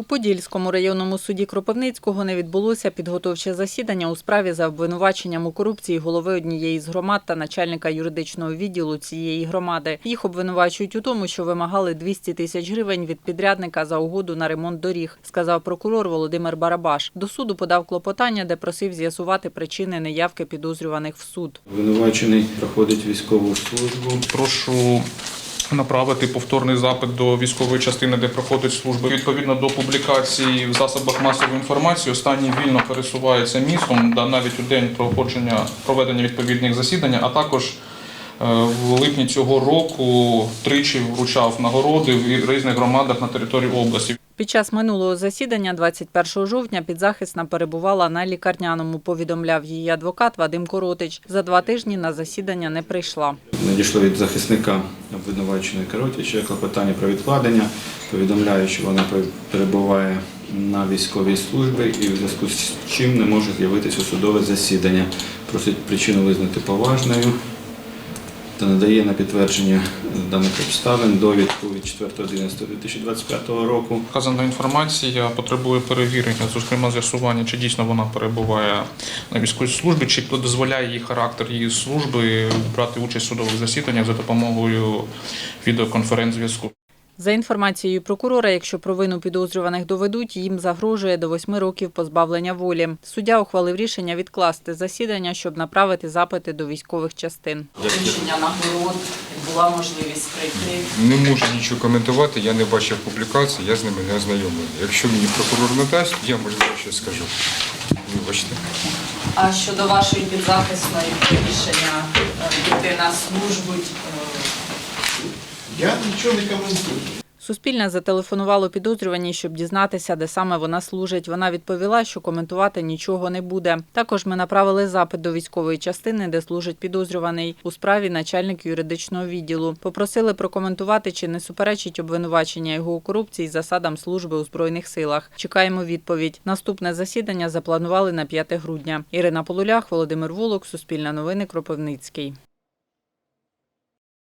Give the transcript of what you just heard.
У Подільському районному суді Кропивницького не відбулося підготовче засідання у справі за обвинуваченням у корупції голови однієї з громад та начальника юридичного відділу цієї громади. Їх обвинувачують у тому, що вимагали 200 тисяч гривень від підрядника за угоду на ремонт доріг, сказав прокурор Володимир Барабаш. До суду подав клопотання, де просив з'ясувати причини неявки підозрюваних в суд. Обвинувачений проходить військову службу. Прошу направити повторний запит до військової частини, де проходить служба. Відповідно до публікації в засобах масової інформації, останній вільно пересувається містом, да, навіть у день проходження проведення відповідних засідань, а також е, в липні цього року тричі вручав нагороди в різних громадах на території області. Під час минулого засідання, 21 жовтня, підзахисна перебувала на лікарняному, повідомляв її адвокат Вадим Коротич. За два тижні на засідання не прийшла. Надійшло від захисника обвинуваченої Коротіча клопотання про відкладення. Повідомляє, що вона перебуває на військовій службі і в зв'язку з чим не може з'явитися судове засідання. Просить причину визнати поважною та надає на підтвердження даних обставин довідку від 4.11.2025 року. Вказана інформація потребує перевірення, зокрема з'ясування, чи дійсно вона перебуває на військовій службі, чи дозволяє її характер її служби брати участь в судових засіданнях за допомогою відеоконференц-зв'язку. За інформацією прокурора, якщо провину підозрюваних доведуть, їм загрожує до восьми років позбавлення волі. Суддя ухвалив рішення відкласти засідання, щоб направити запити до військових частин. Рішення нагород була можливість прийти. Не можу нічого коментувати, я не бачив публікації, я з ними не ознайомлений. Якщо мені прокурор надасть, я можливо щось скажу. Вибачте. А щодо вашої підзахисної рішення е, піти на службу, е, Я нічого не коментую. Суспільне зателефонувало підозрюваній, щоб дізнатися, де саме вона служить. Вона відповіла, що коментувати нічого не буде. Також ми направили запит до військової частини, де служить підозрюваний у справі начальник юридичного відділу. Попросили прокоментувати, чи не суперечить обвинувачення його у корупції засадам служби у збройних силах. Чекаємо відповідь. Наступне засідання запланували на 5 грудня. Ірина Полулях, Володимир Волок, Суспільне новини, Кропивницький.